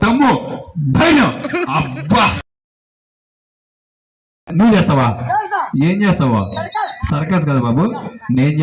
తమ్ము ధైర్యం! అబ్బా! నువ్వు చేస్తావా? చేస్తా. ఏం చేస్తావా. సర్కస్. కదా బాబు? నేను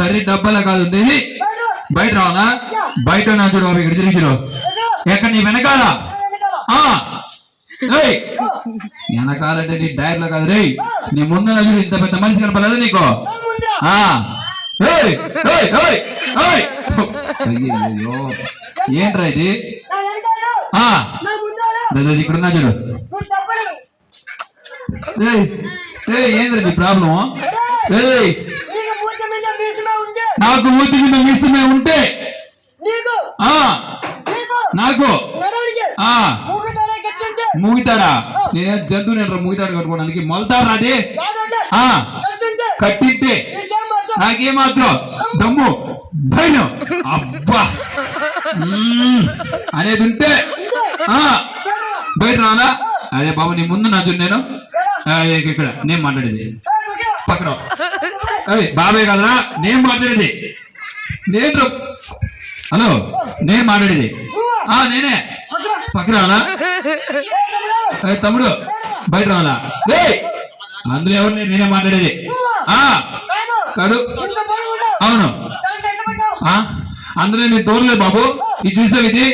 కర్రీ డబ్బాల కాదు. బయట రా. బయట రావాలా బయట నా చూడు బాబు ఇక్కడ తిరిగి ఎక్కడ? నీ వెనకాల? వెనకాలంటే నీ డైర్లో కాదు. రే నీ ముందు నా చూడు ఇంత పెద్ద మనిషి కనపడలేదు నీకు? ఏంట్రా ఇది? నా ఇక్కడ ఉన్నా చూడు. నువ్వు నీ ప్రాబ్లం ఏయ్ నీకు మీద మీసమే ఉంటే నాకు ఊతి మీద మిస్మే ఉంటే నాకు మూగితాడా? నేను జంతువు నేను మూగితాడు కట్టుకోవడానికి? మొలతాడు అది. కట్టింటే నాకేమాత్రం దమ్ము ధైర్యం అబ్బా. అనేది ఉంటే బయట రానా? అదే బాబు నీ ముందు నా చూడు నేను. ఇక్కడ నేను మాట్లాడేది. పక్కన అవి బాబాయ్ కదరా నేను మాట్లాడేది. నేను హలో నేను మాట్లాడేది. ఆ నేనే. పక్కన రానా? తమ్ముడు బయట రావాలా అందులో ఎవరు నేనే మాట్లాడేది. ఆ కాదు. అవును. ఆ అందులో నేను తోరలేదు బాబు. ఇది చూసావు ఇది?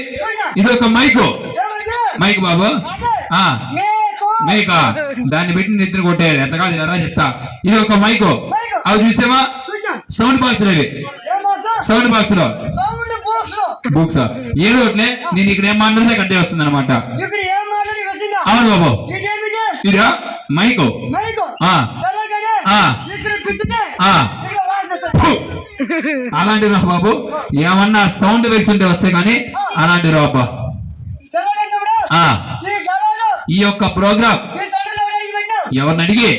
ఇది ఒక మైకు. మైక్ బాబు. ఆ మైకా. దాన్ని పెట్టి నిద్ర కొట్టేది ఎంత కాదు ఎలా చెప్తా. ఇది ఒక మైకు. అవి చూసావా? సౌండ్ బాక్స్ అవి సౌండ్ బాక్స్లో. బుక్స్. ఏదో ఒకట్లే నేను ఇక్కడ ఏం మాట్లాడితే కట్టే వస్తుంది? అనమాట అవును బాబు. ఇదేమిటి ఇదా? మైకు! అలాంటి రా బాబు. ఏమన్నా సౌండ్ వేసి ఉంటే వస్తే కానీ అలాంటి రా అబ్బా సరే కానీ తమ్ముడు, ఆ ఈ యొక్క ప్రోగ్రామ్ ఎవరిని అడిగి?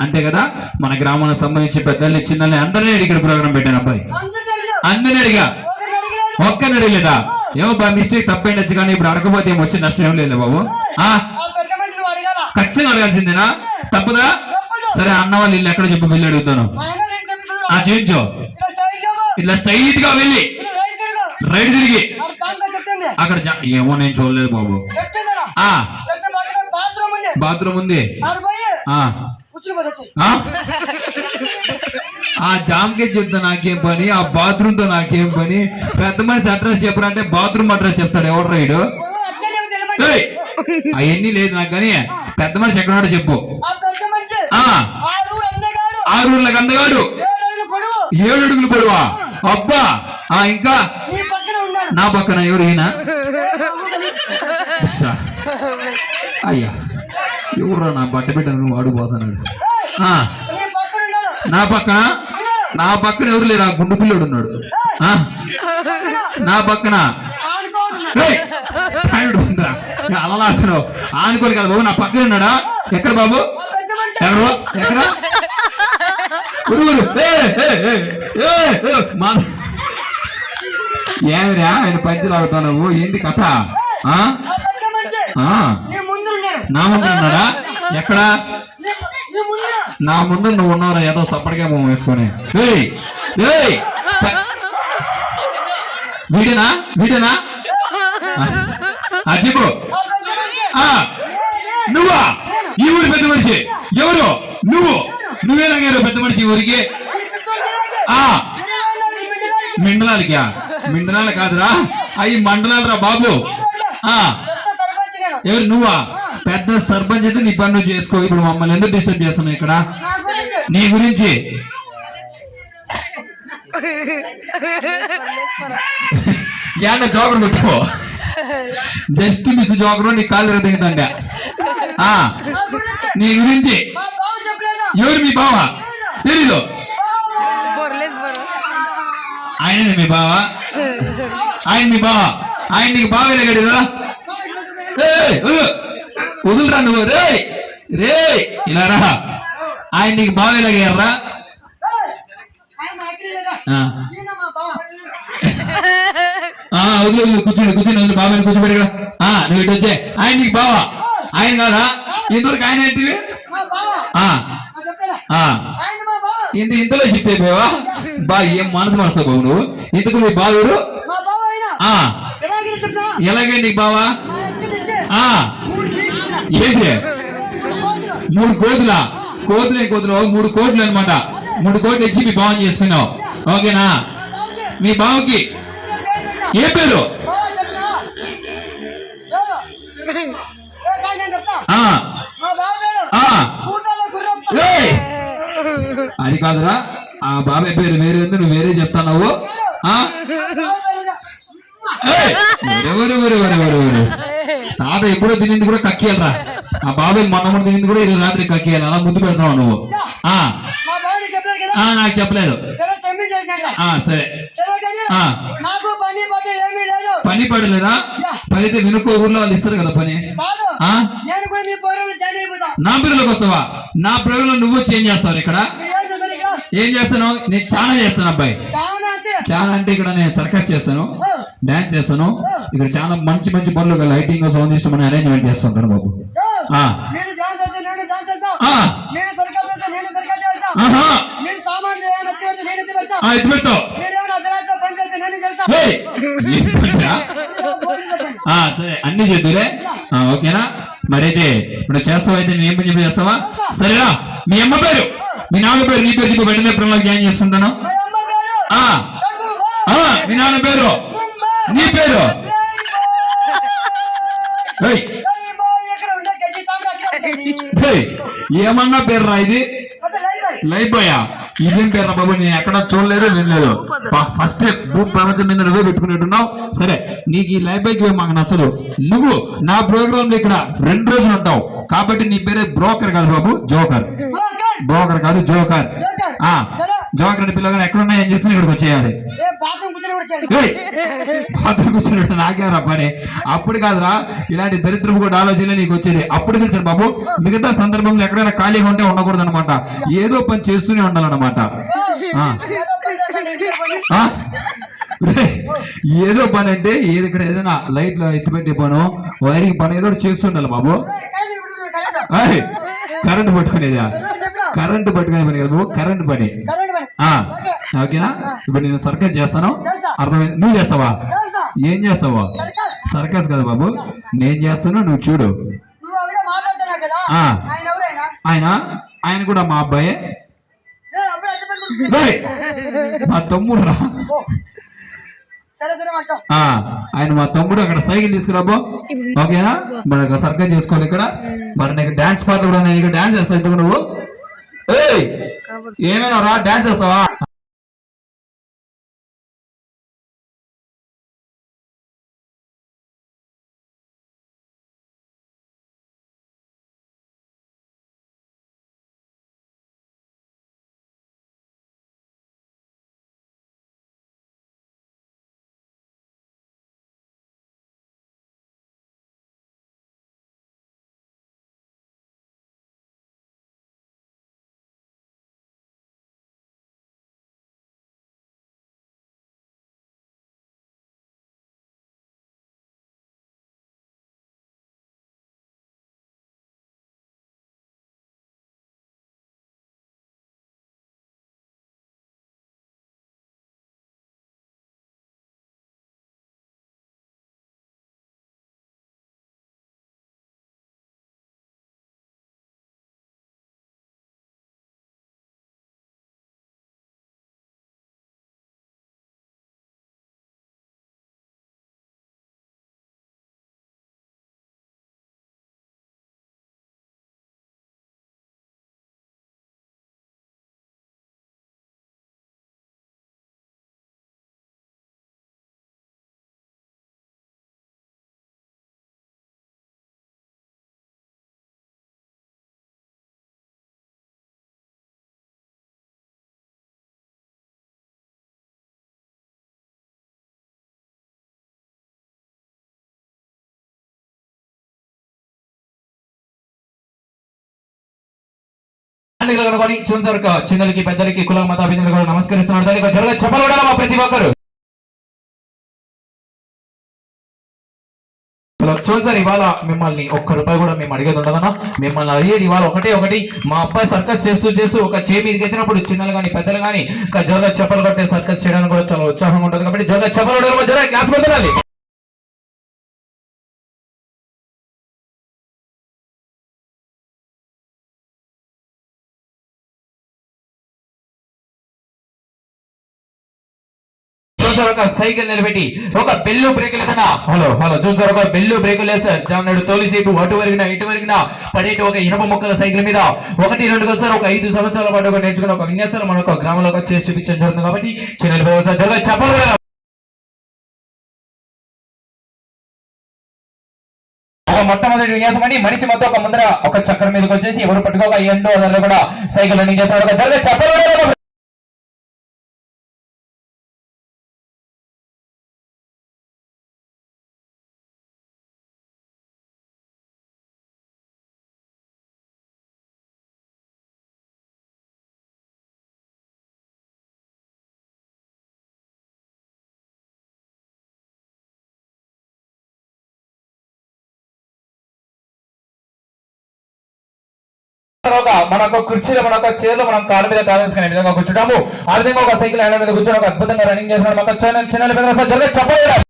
అంతే కదా? మన గ్రామానికి సంబంధించి పెద్దల్ని చిన్నల్ని అందరినీ అడిగి ఇక్కడ ప్రోగ్రామ్ పెట్టాను అబ్బాయి. అందరిని అడిగా. ఒక్కరిని అడిగలేదా? ఏమో బా మిస్టేక్ తప్పైండొచ్చు కానీ ఇప్పుడు అడగపోతే ఏం వచ్చి నష్టం ఏం లేదు బాబు. ఖచ్చితంగా అడగాల్సిందేనా? తప్పదా? సరే అన్న వాళ్ళు ఇల్లు ఎక్కడ చెప్పు వెళ్ళి అడుగుతాను. ఆ చేయించు. ఇట్లా స్ట్రైట్గా వెళ్ళి. రైట్ తిరుగు. అక్కడ ఏమో నేను చూడలేదు బాబు. బాత్రూమ్ ఉంది. ఆ. జామ్కే చెప్తా నాకేం పని ఆ బాత్రూమ్తో నాకేం పని. పెద్ద మనిషి అడ్రస్ చెప్పరంటే బాత్రూమ్ అడ్రస్ చెప్తాడు. ఎవరు రైడు! అవన్నీ లేదు నాకు కానీ పెద్ద మనిషి ఎక్కడున్నాడో చెప్పు. ఆరు ఊర్లకు అందగాడు. ఏడు అడుగులు పొడవు. ఏడు అడుగులు పడువా? అబ్బా! ఆ ఇంకా? నా పక్కన ఎవరు ఈయన? అయ్యా ఎవరు నా బట్ట బిడ్డ నువ్వు అడుగుపోతున్నాడు నా పక్కన నా పక్కన ఎవరు లేరు? ఆ గుండు పిల్లడు ఉన్నాడు. నా పక్కన. అలలాడుతున్నావు. ఏయ్! కదా బాబు నా పక్కన ఉన్నాడా? ఎక్కడ బాబు? ఎవరు? ఎక్కడ? మా ఏమిరా? ఆయన పంచులు ఆడుతున్నావు ఏంటి కథ? ఆ? నా ముందు ఉన్నాడా? ఎక్కడా? నా ముందు నువ్వు ఉన్నావురా. ఏదో సప్పటిగా మొహం వేసుకొని. ఏయ్! ఏయ్! ప- వీడేనా? వీడేనా? ఆ, చెప్పు. నువ్వా? ఈ ఊరి పెద్ద మనిషి. ఎవరు? నువ్వు. నువ్వేనా పెద్ద మనిషి ఊరికి. ఈ మిండలాలు కాదురా. అవి మండలాలు రా బాబు. ఎవరు నువ్వా? పెద్ద సర్పంచ్ అయితే నీ పని నువ్వు చేసుకో. ఇప్పుడు మమ్మల్ని ఎందుకు డిస్టర్బ్ చేస్తున్నావు ఇక్కడ? నా గురించి. ఏంట జోకర్ కొట్టుకో. జస్ట్ మిస్ జోకరు నీ కాళ్ళు దిగుతాండ ఆ. నా గురించి. ఎవరు మీ బావ? తెలీదు. ఆయన మీ బావ? ఆయన మీ బావ ఆయన నీకు బావ ఎలాగాడు కదా ఏయ్, ఉ, వదులురా నువ్వు రే రే ఇలా రా ఆయన నీకు బావ ఎలాగారా ఆయన అక్కడ లేదా ఆ. ఈయన మా బావ ఆ, వదిలు వదిలు కూర్చోండి కూర్చోండి వదిలు బాబాని కూర్చోబెట్టి ఇక్కడ. ఆ నువ్వు ఇటు వచ్చే ఆయన నీకు బావా ఆయన కాదా ఇంతవరకు ఆయన ఏంటివి మా బావ ఆ, నా చెప్పలేదా ఆ. ఆయన మా బావ ఇంత ఇంతలో షిఫ్ట్ అయిపోయావా బా ఏం మనసు మనసు బాబు నువ్వు. ఇంతకు మీ బావురు బావ ఎలాగే నీకు బావా? ఏంటి మూడు కోతులు. కోతుల. కోతులే మూడు కోట్లు అన్నమాట. మూడు కోట్లు ఇచ్చి మీ బావని చేస్తున్నావు. ఓకేనా? మా బావకి. ఏ పేరు? బావ బావ! అది కాదురా. ఆ బాబాయ్ పేరు వేరే ఉంది నువ్వు వేరే చెప్తావు తాత ఎప్పుడో తినింది కూడా కక్కియాలరా. ఆ బాబాయ్ మొన్న తినింది కూడా ఈరోజు రాత్రి కక్కియాలి. అలా ముందు పెడతావు నువ్వు. నాకు చెప్పలేదు. సరే పని పడలేదా? పని అయితే వినుకో ఊర్లో వాళ్ళు ఇస్తారు కదా పని. కూడా నా పిల్లలకు వస్తావా నా పిల్లలు నువ్వు చేంజ్ చేస్తావు ఇక్కడ. ఏం చేస్తాను? నేను చాలా చేస్తాను అబ్బాయి. చాలా అంటే? ఇక్కడ నేను సర్కస్ చేస్తాను డాన్స్ చేస్తాను. ఇక్కడ చాలా మంచి మంచి పనులు లైటింగ్ సౌండ్ సిస్టమ్ అని అరేంజ్మెంట్ చేస్తుంటాను బాబు. మీరు నేను. మీరు నేను మీరు నేను మీరు నేను? మీరు సరే అన్ని ఆ, ఓకేనా? మరైతే ఇప్పుడు చేస్తావా అయితే నీ ఏం పని చెప్పి చేస్తావా? సరేనా మీ అమ్మ పేరు? మీ నాన్న పేరు నీ పేరు చెప్పి వెంటనే ప్రణలో జాయిన్ చేస్తుంటాను మా నాన్న పేరు? నీ పేరు? ఏమన్నా పేరు రా ఇది అదే లై బాయ్. లైఫ్ బాయ్ ఇదేం? పేరు రా బాబు? నేను ఎక్కడ చూడలేదు వినలేదు. ఫస్ట్ భూ ప్రపంచం మీద నువ్వే పెట్టుకునేట్టున్నావు సరే నీకు ఈ బైక్ మాకు నచ్చదు. నువ్వు నా ప్రోగ్రామ్లో ఇక్కడ రెండు రోజులు ఉంటావు. కాబట్టి నీ పేరే బ్రోకర్ కాదు బాబు జోకర్. ఓకే. బ్రోకర్ కాదు జోకర్. జోకర్. ఆ సరే. జోకర్ అని పిల్లగానే ఎక్కడున్నా ఏం చేస్తున్నా ఇక్కడికి వచ్చేయాలి. బాత్రూమ్ కూర్చొని కూర్చున్నట్టు నాకేరా పని? అప్పుడు కాదురా ఇలాంటి దరిద్రపు కూడా ఆలోచనలే నీకు వచ్చేది. అప్పుడు పిలిచాను బాబు. మిగతా సందర్భంలో ఎక్కడైనా ఖాళీగా ఉంటే ఉండకూడదు అనమాట ఏదో పని చేస్తూనే ఉండాలన్నమాట. ఏదో పని అంటే ఏది ఇక్కడ ఏదైనా లైట్లో ఎత్తిపెట్టే పను వైరింగ్ పని ఏదో చేస్తుండాలి బాబు. కరెంట్ పట్టుకునేదా? కరెంట్ పట్టుకునే పని కాదు కరెంట్ పని. ఓకేనా? ఇప్పుడు నేను సర్కస్ చేస్తాను. చేస్తా. అర్థమైంది? నువ్వు చేస్తావా? చేస్తా. ఏం చేస్తావా? సర్కస్. కదా బాబు. నేను చేస్తాను నువ్వు చూడు. ఆయన ఆయన? కూడా మా అబ్బాయే! మా తమ్ముడు రా ఆయన మా తమ్ముడు అక్కడ సైకిల్ తీసుకురాబో ఓకేనా? మరి సర్కస్ చేసుకోవాలి ఇక్కడ. మరి నీకు డాన్స్ పాటలు కూడా నేను డాన్స్ చేస్తాను ఇంతకు నువ్వు. ఏమైనా రా డాన్స్ చేస్తావా? పండుగలు కనుకొని చూసారు చిన్నలకి పెద్దలకి కుల మత కూడా నమస్కరిస్తున్నారు దానికి జరగ చెప్పలు ప్రతి ఒక్కరు. చూసారు ఇవాళ మిమ్మల్ని ఒక్క రూపాయి కూడా మేము అడిగేది ఉండదన్నా మిమ్మల్ని అడిగేది ఇవాళ ఒకటే ఒకటి. మా అబ్బాయి సర్కస్ చేస్తూ చేస్తూ ఒక చేపి మీదకి ఎత్తినప్పుడు చిన్నలు కానీ పెద్దలు కానీ జొల్ల చెప్పలు కొట్టే సర్కస్ చేయడానికి కూడా చాలా ఉత్సాహంగా ఉంటుంది. కాబట్టి జొల్ల చెప్పలు కొట్టడం జ్ఞాపకం క్లాప్ చూసారు ఒక సైకిల్ నిలబెట్టి ఒక బెల్లు బ్రేక్ లేదన్నా హలో హలో చూసారు ఒక బెల్లు బ్రేక్ లేదు సార్ జామనాడు సీటు అటు వరిగినా ఇటు వరిగినా పడేటి ఒక ఇనుప మొక్కల సైకిల్ మీద ఒకటి రెండు సార్ ఒక ఐదు సంవత్సరాల పాటు ఒక నేర్చుకున్న ఒక విన్యాసాలు మన ఒక గ్రామంలో చేసి చూపించడం జరుగుతుంది కాబట్టి చిన్న సార్ జరగ చెప్పాలి మొట్టమొదటి విన్యాసం అండి. మనిషి మొత్తం ఒక ముందర ఒక చక్రం మీదకి వచ్చేసి ఎవరు పట్టుకోక ఎండో అదర్లో కూడా సైకిల్ రన్నింగ్ చేస్తారు. ఒక చెప్పలేదు చెప్పాలి కదా ఒక మనకు కుర్చీలో మనకు చైర్లో మనం కాళ్ళ మీద కావాల్సిన విధంగా కూర్చుంటాము. ఆ విధంగా ఒక సైకిల్ హ్యాండ్ మీద కూర్చొని ఒక అద్భుతంగా రన్నింగ్ చేస్తున్నాడు. మాకు చిన్న చిన్న పెద్ద జరిగే చెప్పలేదు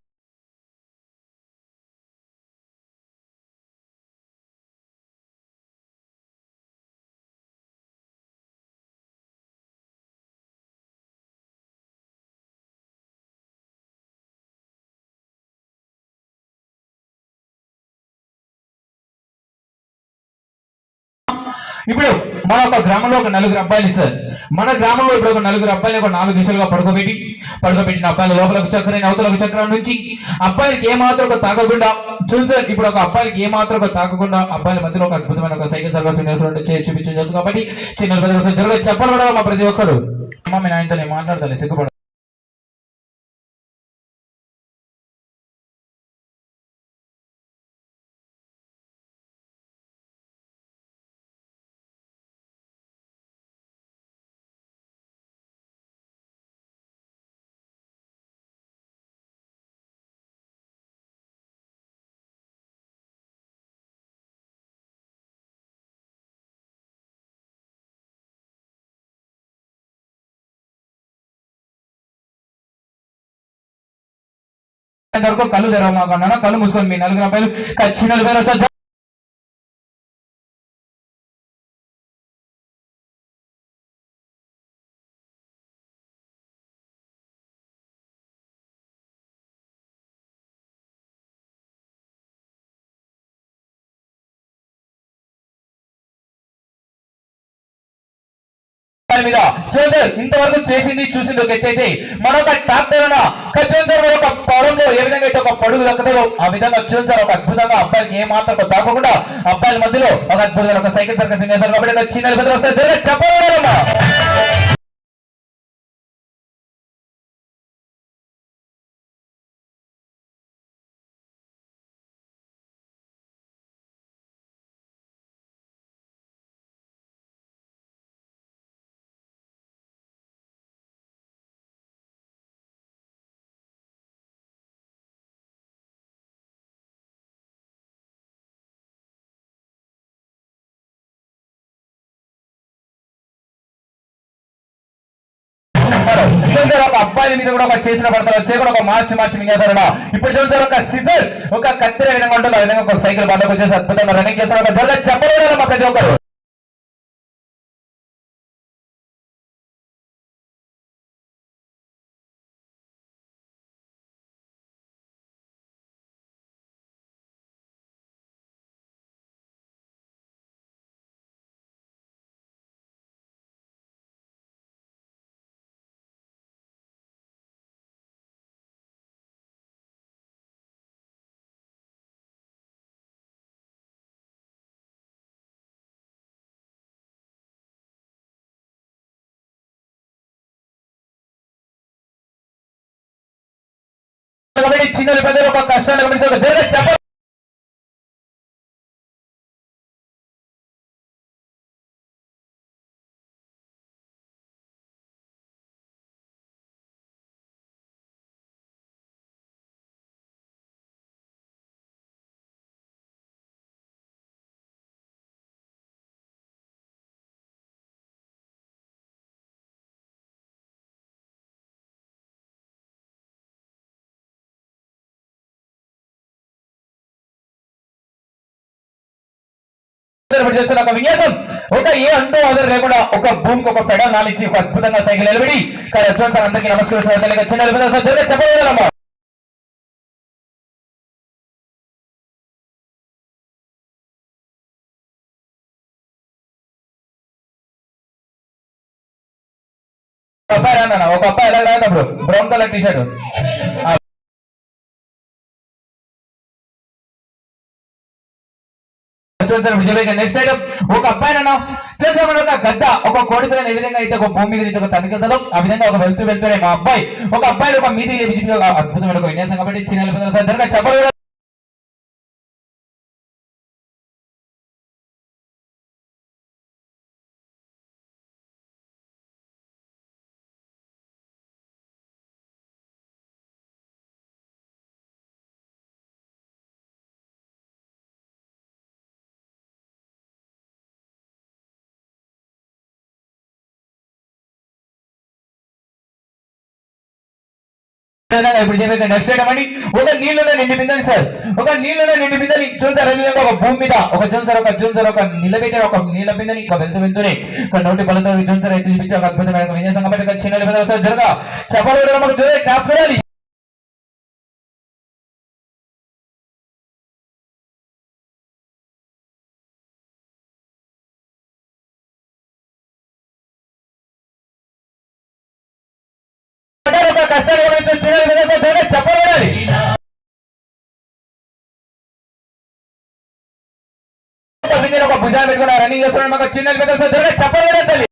ఇప్పుడు మన ఒక గ్రామంలో ఒక నలుగురు అబ్బాయిలు సార్. మన గ్రామంలో ఇప్పుడు ఒక నలుగురు అబ్బాయిలు ఒక నాలుగు దిశలుగా పడుకోబెట్టి పడుకోబెట్టిన అబ్బాయిల లోపల ఒక చక్రం అవతల ఒక చక్రం నుంచి అబ్బాయిలకి ఏ మాత్రం ఒక తాకకుండా చూడు సార్ ఇప్పుడు ఒక అబ్బాయిలకి ఏమాత్రం ఒక తాకకుండా అబ్బాయిల మధ్యలో ఒక అద్భుతమైన ఒక సైకిల్ సర్వస్ చేసి చూపించడం జరుగుతుంది కాబట్టి చిన్న పెద్ద చెప్పాలి మా ప్రతి ఒక్కరు. అమ్మ మీ నాయనతో నేను మాట్లాడతాను సిగ్గుపడ వరకు కళ్ళు తెరవమాకన్నా కళ్ళు మూసుకొని మీ నలుగురు అబ్బాయిలు చిన్న దాని మీద చూడండి ఇంతవరకు చేసింది చూసింది ఒక ఎత్తైతే మరొక ట్రాక్టర్ అన్న చూడండి ఒక పొలంలో ఏ విధంగా అయితే ఒక పడుగు దక్కదో ఆ విధంగా చూడండి ఒక అద్భుతంగా అబ్బాయికి ఏ మాత్రం దాకకుండా అబ్బాయిల మధ్యలో ఒక అద్భుతమైన ఒక సైకిల్ సర్కస్ చేశారు. కాబట్టి చిన్న పెద్ద వస్తే చెప్పలేదమ్మా చూడండి ఒక అబ్బాయి మీద కూడా ఒక చేసిన పడతారు. వచ్చే కూడా ఒక మార్చి మార్చి మింగేశారు ఇప్పుడు చూడండి ఒక సిజర్ ఒక కత్తిర విధంగా ఉంటుంది ఆ విధంగా ఒక సైకిల్ బండకు వచ్చేసి అద్భుతంగా రన్నింగ్ చేస్తారు ఒక జరగ చెప్పలేదమ్మా ప్రతి ఒక్కరు. కాబట్టి చిన్న పెద్దలు ఒక కష్టాన్ని గమనించారు జరగ చెప్ప చేస్తున్న ఒక విన్యాసం ఒక ఏ అంటూ అదర్ లేకుండా ఒక భూమికి ఒక పెడల్ నాలిచ్చి ఒక అద్భుతంగా సైకిల్ నిలబడి ఇక్కడ వచ్చిన అందరికీ నమస్కరిస్తున్నారు చిన్న చెప్పగలమ్మా ఒక అబ్బాయి రానా ఒక అబ్బాయి ఎలా రాదు brown colour T shirt next item ఒక అబ్బాయి నన్ను చేద్దామని ఒక గద్ద ఒక కోడి పిల్లని ఏ విధంగా అయితే ఒక భూమి గురించి ఒక తనిఖీలో ఆ విధంగా ఒక వెళ్తూ వెళ్తూనే మా అబ్బాయి ఒక అబ్బాయి ఒక మీది లేచి అద్భుతమైన ఒక విన్యాసం కాబట్టి చిన్న పిల్లలు సార్ చెప్పలేదు ఇప్పుడు చెప్పేది? నెక్స్ట్ ఐటమ్ ఒక నీళ్ళలో నిండిపోయిందని సార్. ఒక నీళ్ళలో నిండిపోయిందని బిందని చూసారు ఒక భూమి మీద ఒక చూసారు ఒక చూసారు ఒక నిలబెట్టే ఒక నీళ్ళ బిందని ఇంకా వెళ్తూ వెళ్తూనే ఒక నోటి పళ్ళతో చూసారు అయితే చూపించి ఒక అద్భుతమైన ఒక విన్యాసం కాబట్టి చిన్న సార్ జరగా. చెప్పాలి బిందెని ఒక భుజాన్ని పెట్టుకుని రన్నింగ్ చేస్తున్నాడు మాకు చిన్న విధంగా జరగ చెప్పబడాలి తల్లి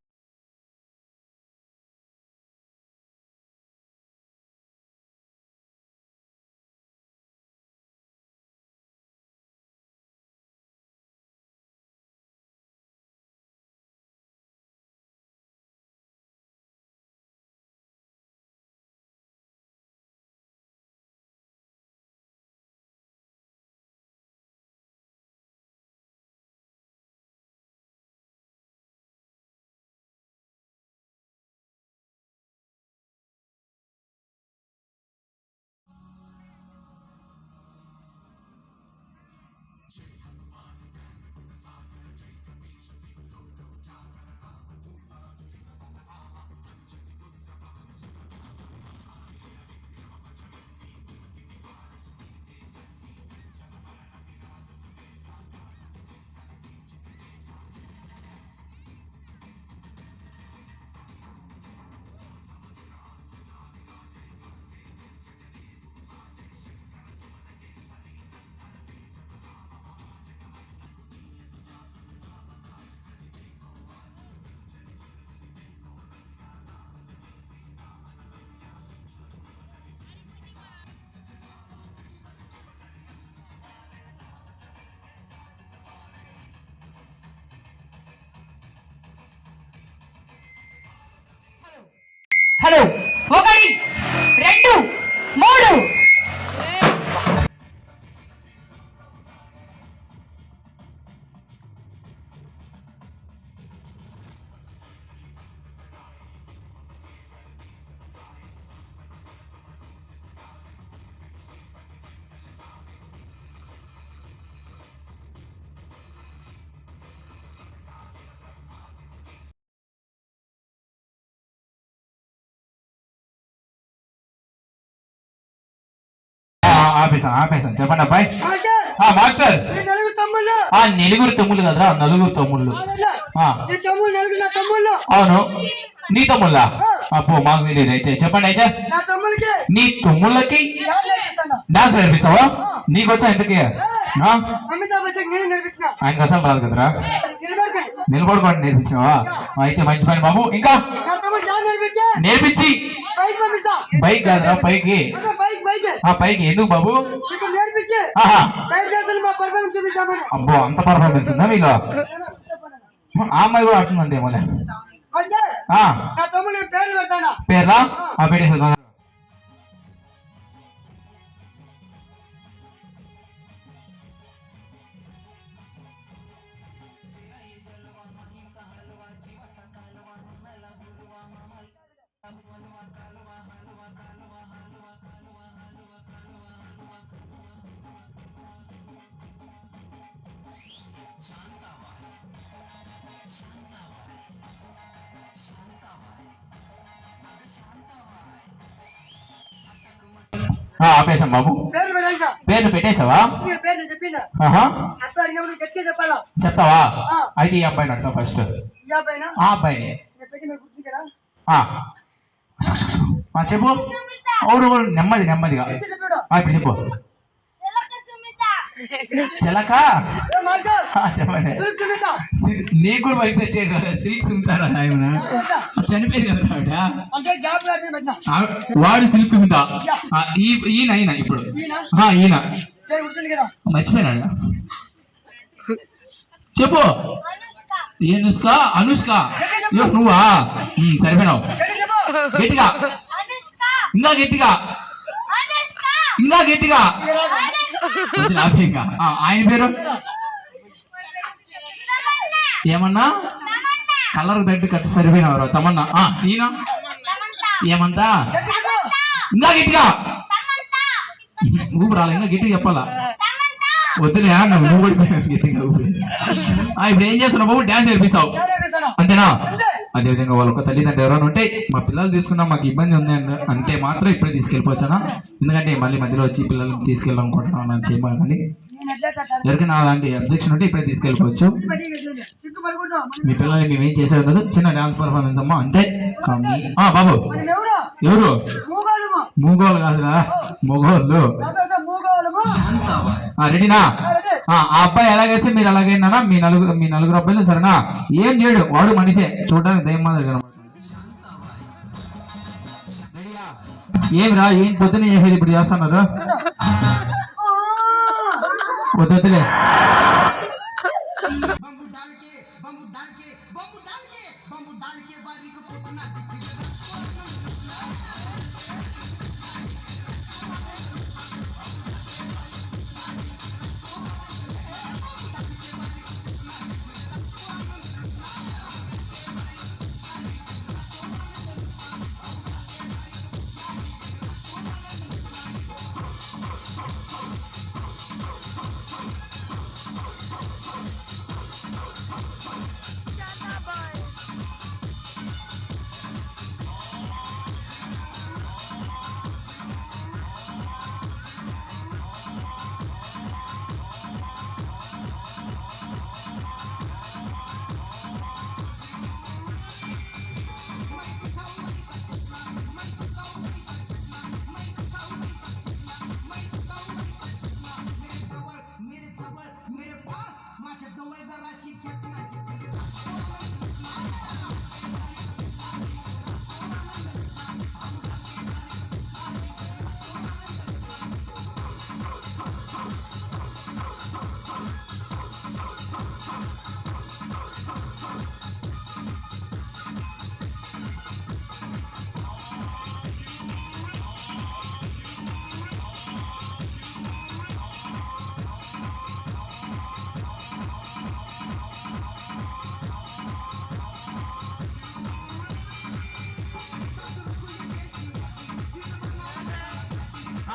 హలో ఒకటి రెండు మూడు. చెప్పండి అబ్బాయి. మాస్టర్! ఆ నలుగురు తమ్ముళ్ళు! కదరా నలుగురు తమ్ముళ్ళు. అవును. నీ తమ్ముళ్ళా? అప్పు మాకు తెలియదు అయితే. చెప్పండి అయితే. నా తమ్ముళ్ళకి డాన్స్ నేర్పిస్తావా? నీకు వచ్చా ఇంతకీ? ఆయనకు అసలు రాదు కదరా? నిలబడకండి నేర్పించావా అయితే మంచి పని బాబు. ఇంకా నేర్పించే. నేర్పించి బైక్ కాదురా పైకి. ఆ పైకి. ఎందుకు బాబు? అబ్బో అంత పర్ఫార్మెన్స్ ఉందా మీకు? ఆ అమ్మాయి కూడా ఏమోలే తమ్ముడు నేను పేర్లు? ఆ పెట్టేసా ఆపేసాం బాబు. పేర్లు పెట్టేసావా చెప్తావా. అయితే ఈ అబ్బాయిని అడతాం ఫస్ట్ ఆ అబ్బాయిని. చెప్పు. అవును, నెమ్మది నెమ్మదిగా. ఇప్పుడు చెప్పు. చిలక సులుకు నీకు కూడా వయసు వచ్చేది కదా సిల్క్స్ ఉంటారా ఆయన చనిపోయింది వాడు సిల్క్ మీద ఆ, ఈ ఈయన? ఈయన. ఇప్పుడు ఈయన మర్చిపోయినాడు చెప్పు. ఏ అనుష్క? అనుష్క నువ్వా సరిపోయినావు. గట్టిగా. ఇంకా గట్టిగా. ఇంకా గట్టిగా. ఇక. ఇంకా. ఆయన పేరు? ఏమన్నా? కలర్ తగ్గి కట్టి సరిపోయినవారు తమన్నా? ఈయన? ఏమంతా? ఇందా ఇంకా గట్టిగా. ఊపు ఇంకా గట్టిగా చెప్పాలా? వద్దులే నువ్వు గట్టిగా ఇప్పుడు ఏం చేస్తున్నావు బాబు? డ్యాన్స్ నేర్పిస్తావు. అంతేనా? అంతే అదే విధంగా వాళ్ళ ఒక తల్లిదండ్రులు ఎవరైనా ఉంటే మా పిల్లలు తీసుకున్నా మాకు ఇబ్బంది ఉంది అంటే మాత్రం ఇప్పుడే తీసుకెళ్ళిపోవచ్చానా? ఎందుకంటే మళ్ళీ మధ్యలో వచ్చి పిల్లల్ని తీసుకెళ్ళాలనుకుంటున్నాను అని చేయమని ఎవరికైనా అలాంటి అబ్జెక్షన్ ఉంటే ఇప్పుడే తీసుకెళ్ళిపోవచ్చు. మీ పిల్లల్ని మేము ఏం చేసేది ఉండదు. చిన్న డాన్స్ పర్ఫార్మెన్స్ అమ్మా అంతే. ఆ బాబు. ఎవరు? మూగోళ్ళు కాదురా. మొగోళ్ళు. రెడీనా? రెడీ ఆ అబ్బాయి ఎలాగేస్తే మీరు అలాగైనా మీ నలుగురు మీ నలుగురు అబ్బాయిలు సరేనా? ఏం చేయడు వాడు మనిషే. చూడడానికి దయ్యం మాదిరి. రెడీయా? ఏం రా ఏం పొద్దున చేసేది ఇప్పుడు చేస్తున్నారు? వద్దు వద్దులే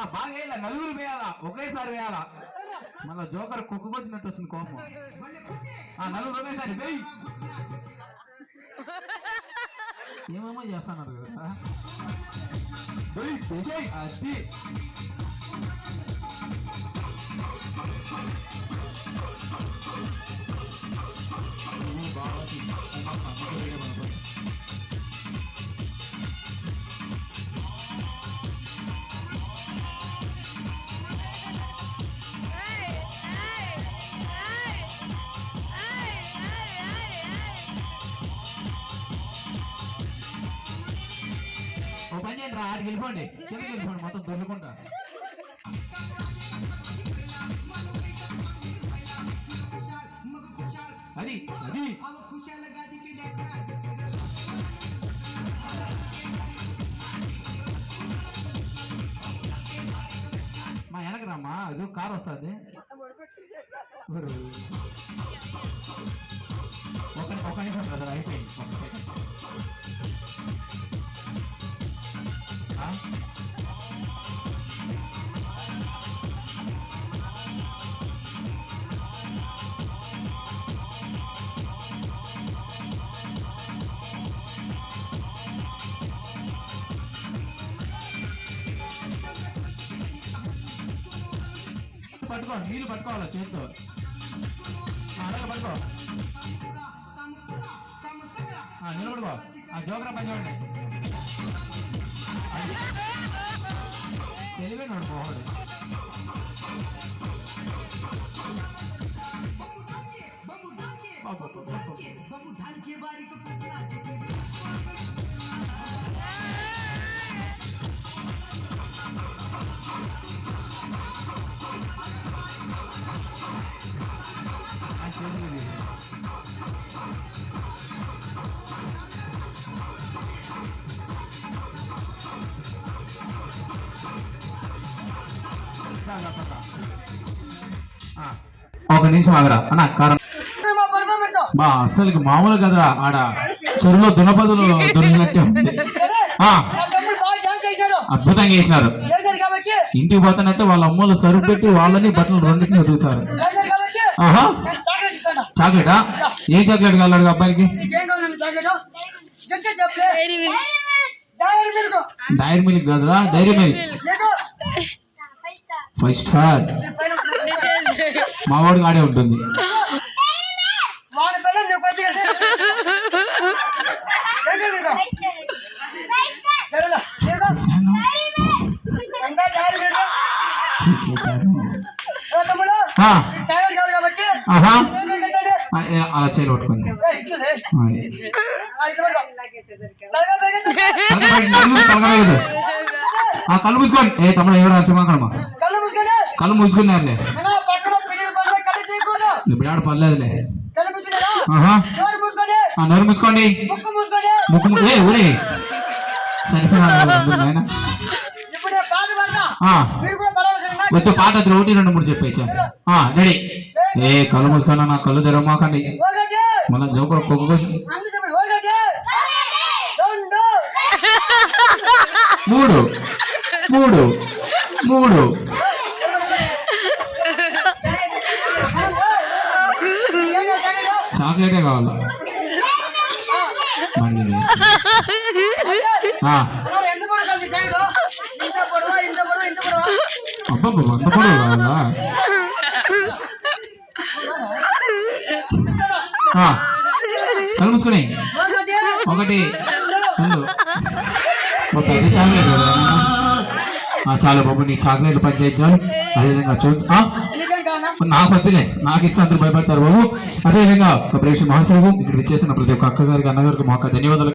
బాగా వేయాలా? నలుగురు వేయాలా? ఒకేసారి వేయాలా? మళ్ళా జోకర్ కుక్కకొచ్చినట్టు వస్తుంది కోపం. ఆ నలుగురు ఒకేసారి వేయి. ఏమేమో చేస్తున్నారు కదా వెయ్, అది. పని చేయండి రా ఆడికి వెళ్ళిపోండి కిందకి వెళ్ళిపోండి మొత్తం దొరుకుంటా అది అది. మా వెనక రామ్మా అది కార్ వస్తుంది. ఒక ఒక నిమిషం బ్రదర్ అయిపోయింది. పట్టుకో నీళ్ళు పట్టుకోవాలి చేతితో? అలాగే పట్టుకో. ఆ, నిలబడుకో. ఆ జోకరా పని చూడండి. తెలివే నోడు పోవాలి ఆ చేతులు తీసి. ఆ, ఒక నిమిషం ఆగరా. అన్న కారం బా అసలు మామూలు కదరా ఆడ చెరువులో దునపదులు దొరికినట్టే అద్భుతంగా చేసినారు. ఇంటికి పోతున్నట్టు వాళ్ళ అమ్మలు సరుకు పెట్టి వాళ్ళని బట్టలు రెండింటిని ఉతుకుతారు. ఆహా. చాక్లెట్? ఏ చాక్లెట్ కావాలడు అబ్బాయికి? డైరీ మిల్క్ కాదురా డైరీ మిల్క్. Five Star. మా వాడు ఆడే ఉంటుంది అలా చేయలు పట్టుకుంది ఆ, కళ్ళు మూసుకోండి. ఏ తమ్ముడు ఎవరు వచ్చమాకడమా కళ్ళు కళ్ళు మూసుకున్నారులే మన పక్కన పిడికి పక్కన కళ్ళు తీయకూడదు ఇప్పుడు ఆడ పర్లేదులే. నోరు మూసుకోండి. ముక్కు ముక్కు ఊరే. వచ్చే పాట ఒకటి రెండు మూడు చెప్పేచ్చా? రెడీ. ఏ కళ్ళు మూసుకున్నా నా కళ్ళు తెరవమాకండి మళ్ళీ జోకర్ కుక్క కోసం. మూడు. మూడు. మూడు ఏం చేస్తాడు చాక్లెటే కావాలి మళ్ళీ ఆ, ఎంత పొడవు కలిసి కాయడు ఇంత పొడవ ఇంత పొడవ ఇంత పొడవ అబ్బబ్బా అంత పొడవు కావాలా? ఆ, ఒకటి రెండు. రెండు ఒక పెద్ద చాక్లెట్ ఆ, చాలు బాబు నీ చాక్లెట్లు పనిచేయించాలి అదేవిధంగా చూసి నా నిజం నాకు ఇస్తే అందరూ భయపడతారు బాబు. అదేవిధంగా ఒక ప్రేక్ష మహాశైవు ఇక్కడ చేసిన ప్రతి ఒక్క అక్కగారికి అన్నగారికి మా ధన్యవాదాలు.